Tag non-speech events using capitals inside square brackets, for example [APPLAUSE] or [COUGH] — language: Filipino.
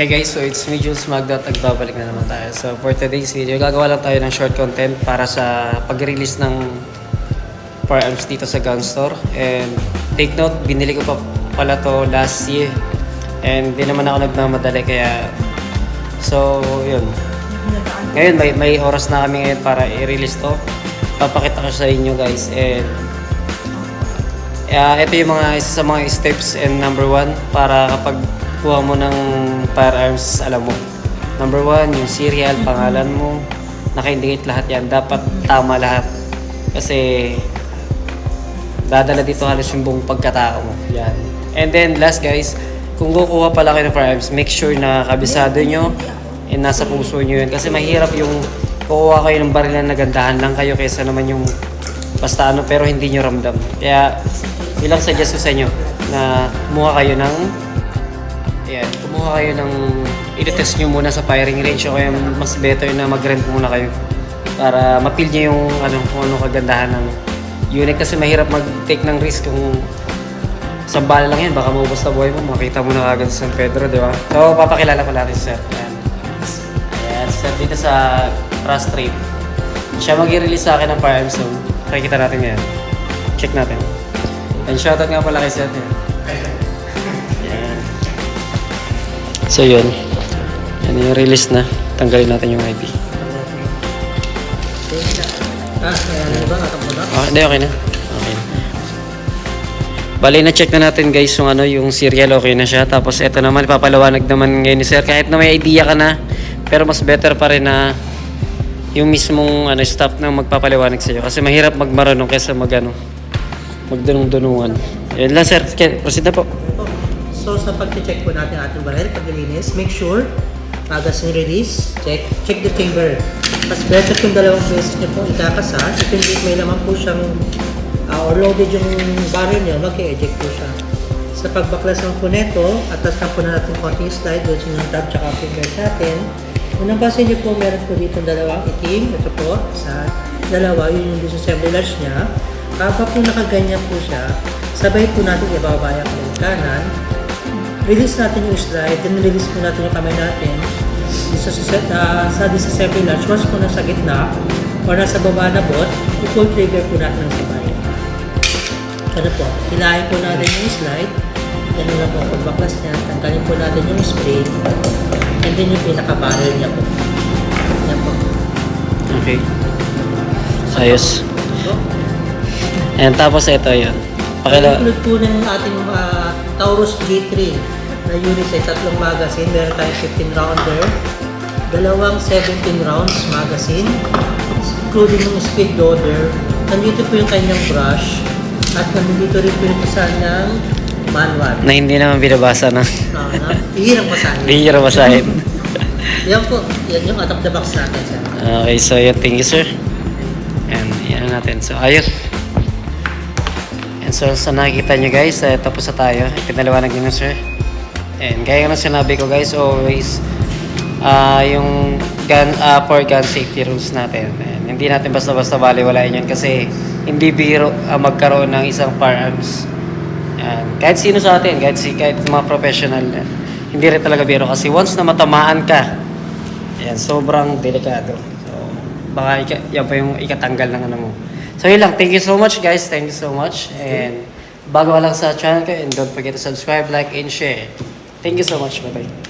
Hey guys, so it's me Jules Magda at nagbabalik na naman tayo. So for today's video, gagawa lang tayo ng short content para sa pag-release ng firearms dito sa gun store. And take note, binili ko pa pala to last year. And di naman ako nagmamadali kaya... So, yun. Ngayon, may, may oras na kami ngayon para i-release to. Papakita ko sa inyo guys. And Uh, ito yung mga isa sa mga steps and number one para kapag kuha mo ng firearms, alam mo. Number one, yung serial, pangalan mo, naka-indicate lahat yan. Dapat tama lahat. Kasi dadala dito halos yung buong pagkatao mo. Yan. And then last guys, kung kukuha pala kayo ng firearms, make sure na kabisado nyo and nasa puso nyo yun. Kasi mahirap yung kukuha kayo ng barilan na gandahan lang kayo kaysa naman yung basta ano pero hindi nyo ramdam. Kaya ilang suggest ko sa inyo na kumuha kayo ng Ayan, kumuha kayo ng i-test nyo muna sa firing range o kaya mas better na mag-rent muna kayo para mapil nyo yung ano, kung ano kagandahan ng unit kasi mahirap mag-take ng risk kung sa bala lang yan, baka maubos na buhay mo, makita mo na kagad sa San Pedro, di ba? So, papakilala ko natin si Sir. Ayan. Ayan, si Sir dito sa Trust Trade. Siya mag-release sa akin ng firearms so makikita natin ngayon. Check natin. And shoutout nga pala kay Sir. Ayan. So yun. Yan yung release na. Tanggalin natin yung IP. Ah, kaya ba? Ah, hindi, okay na. Okay na. Bali, na-check na natin guys yung ano, yung serial okay na siya. Tapos eto naman, ipapalawanag naman ngayon ni Sir. Kahit na may idea ka na, pero mas better pa rin na yung mismong ano, staff na magpapaliwanag sa iyo. Kasi mahirap magmarunong kaysa mag ano, magdunong-dunungan. Yun lang sir, proceed na po. So, sa pag-check po natin ating baril, paglilinis, make sure magazine release, check, check the chamber. Mas better kung dalawang beses niyo po ikakasas, if hindi may laman po siyang uh, or loaded yung barrel niyo, mag-eject po siya. Sa pagbaklas ng po neto, atas na po na natin konting slide, doon yung tab tsaka fingers natin. Unang pasin niyo po, meron po dito dalawang itim, ito po, sa dalawa, yun yung disassembly latch niya. Kapag po nakaganyan po siya, sabay po natin ibababa yung kanan, release natin yung slide, then release po natin yung kamay natin sa, sa, uh, sa disassembly latch. Once po nasa gitna or nasa baba na bot, i-pull trigger po natin ng sabay. Ano po, hilahin po natin yung slide, ganun na po, pagbaklas niya, tanggalin po natin yung spray, and then yung pinaka-barrel niya po. Yan po. Okay. Ayos. So, And tapos ito yun. Pakila... Include po ng ating ah, Taurus G3 na unit ay tatlong magazine. Meron tayong 15 rounder, dalawang 17 rounds magazine, including yung speed loader. Nandito po yung kanyang brush at nandito rin po yung isa ng manual. Na hindi naman binabasa na. Uh, na, ihirang basahin. Nyo basahin. [LAUGHS] Yan po, yan yung out of the box natin sir. Okay, so yun. Thank you, sir. And yan natin. So, ayos. So, sa nakikita nyo guys, eh, tapos na tayo. Pinaliwanag nyo na, sir. And gaya nga ng sinabi ko guys, always ah yung gun, ah, for gun safety rules natin. And hindi natin basta-basta baliwalain yun kasi hindi biro ah, magkaroon ng isang firearms. Yan. Kahit sino sa atin, kahit, si, kahit mga professional, eh, hindi rin talaga biro kasi once na matamaan ka, Ayan, sobrang delikado. So, baka yan pa yung ikatanggal ng ano mo. So, yun lang. Thank you so much, guys. Thank you so much. And bago ka lang sa channel ko, and don't forget to subscribe, like, and share. Thank you so much. Bye-bye.